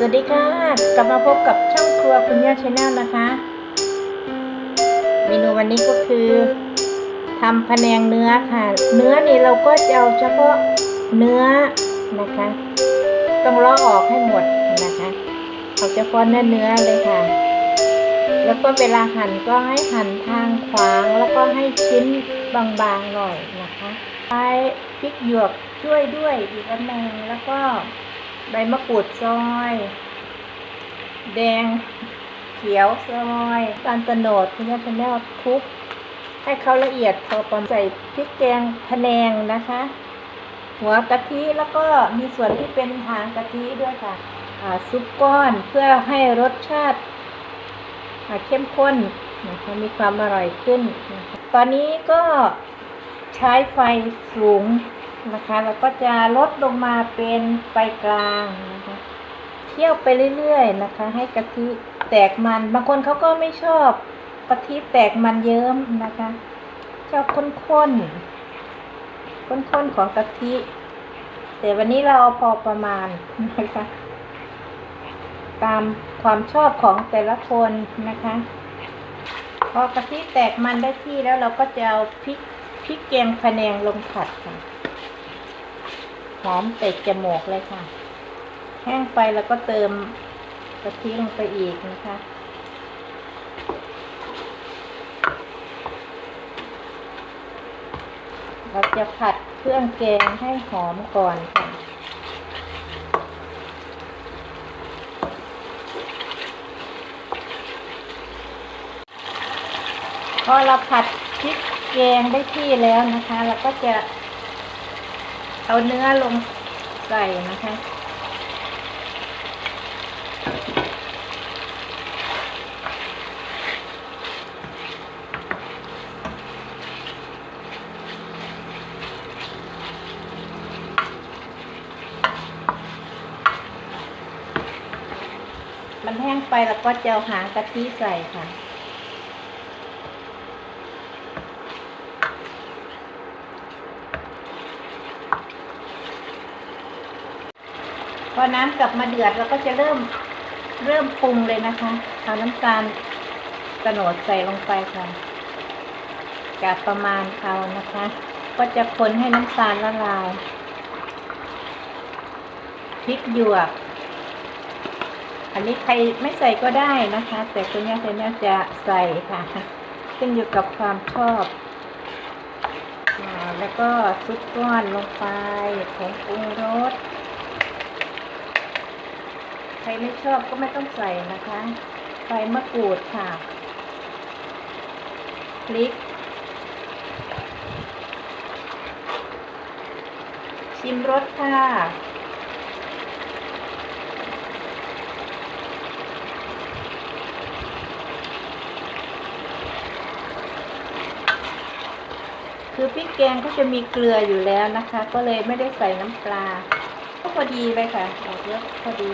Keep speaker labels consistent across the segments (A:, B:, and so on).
A: สวัสดีค่ะ กลับมาพบกับช่องครัวคุณย่าชาแนลนะคะ เมนูวันนี้ก็คือทำพะแนงเนื้อค่ะ เนื้อนี่เราก็จะเอาเฉพาะเนื้อนะคะ ต้องลอกออกให้หมดนะคะเอาเฉพาะเนื้อเนื้อเลยค่ะ แล้วก็เวลาหั่นก็ให้หั่นทางขวางแล้วก็ให้ชิ้นบางๆหน่อยนะคะใช้พริกหยวกช่วยด้วยอีกอันหนึ่งแล้วก็ ใบมะกรูดซอย แดง เขียวซอยตาลตะโนดคุณย่าชาแนลทุบให้เขาละเอียดพอประมาณใส่พริกแกงพะแนงนะคะ หัวกะทิแล้วก็มีส่วนที่เป็นหางกะทิด้วยค่ะซุปก้อนเพื่อให้รสชาติาเข้มข้นนะคะมีความอร่อยขึ้น ตอนนี้ก็ใช้ไฟสูง นะคะแล้วก็จะลดลงมาเป็นไฟกลางนะคะเคี่ยวไปเรื่อยๆนะคะ ให้กะทิแตกมันบางคนเขาก็ไม่ชอบกะทิแตกมันเยิ้มนะคะ ชอบข้นๆข้นๆของกะทิแต่วันนี้เราเอาพอประมาณนะคะ ตามความชอบของแต่ละคนนะคะ พอกะทิแตกมันได้ที่แล้วเราก็จะเอาพริกพริกแกงพะแนงลงผัดค่ะ หอมเตะจมูกเลยค่ะ แห้งไปแล้วก็เติมกะทิลงไปอีกนะคะเราจะผัดเครื่องแกงให้หอมก่อนค่ะ พอเราผัดพริกแกงได้ที่แล้วนะคะ เราก็จะ เอาเนื้อลงใส่นะคะ มันแห้งไปแล้วก็จะเอาหางกะทิใส่ค่ะ อน้ำกลับมาเดือดเราก็จะเริ่มเริ่มปรุงเลยนะคะเอาน้ำตาลกระโหนดใส่ลงไปค่ะกะประมาณเอานะคะ ก็จะคนให้น้ำตาลละลายพริกหยวก อันนี้ใครไม่ใส่ก็ได้นะคะ แต่คุณย่าคุณย่าจะใส่ค่ะขึ้นอยู่กับความชอบอแล้วก็ซุปก้อนลงไปผงปรุงรส รไม่ชอบก็ไม่ต้องใส่นะคะ ใบมะกรูดค่ะ พริก ชิมรสค่ะ คือพริกแกงก็จะมีเกลืออยู่แล้วนะคะ ก็เลยไม่ได้ใส่น้ำปลาก็พอดีเลยค่ะออกเยอะพอดี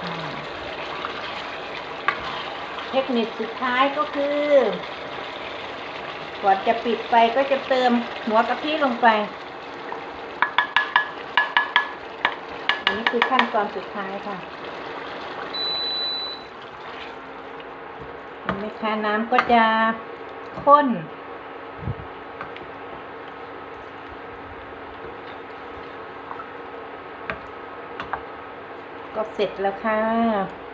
A: อ่าเทคนิคสุดท้ายก็คือก่อนจะปิดไฟก็จะเติมหัวกะทิลงไป อันนี้คือขั้นตอนสุดท้ายค่ะเห็นไหมคะน้ำก็จะข้นก็เสร็จแล้วค่ะ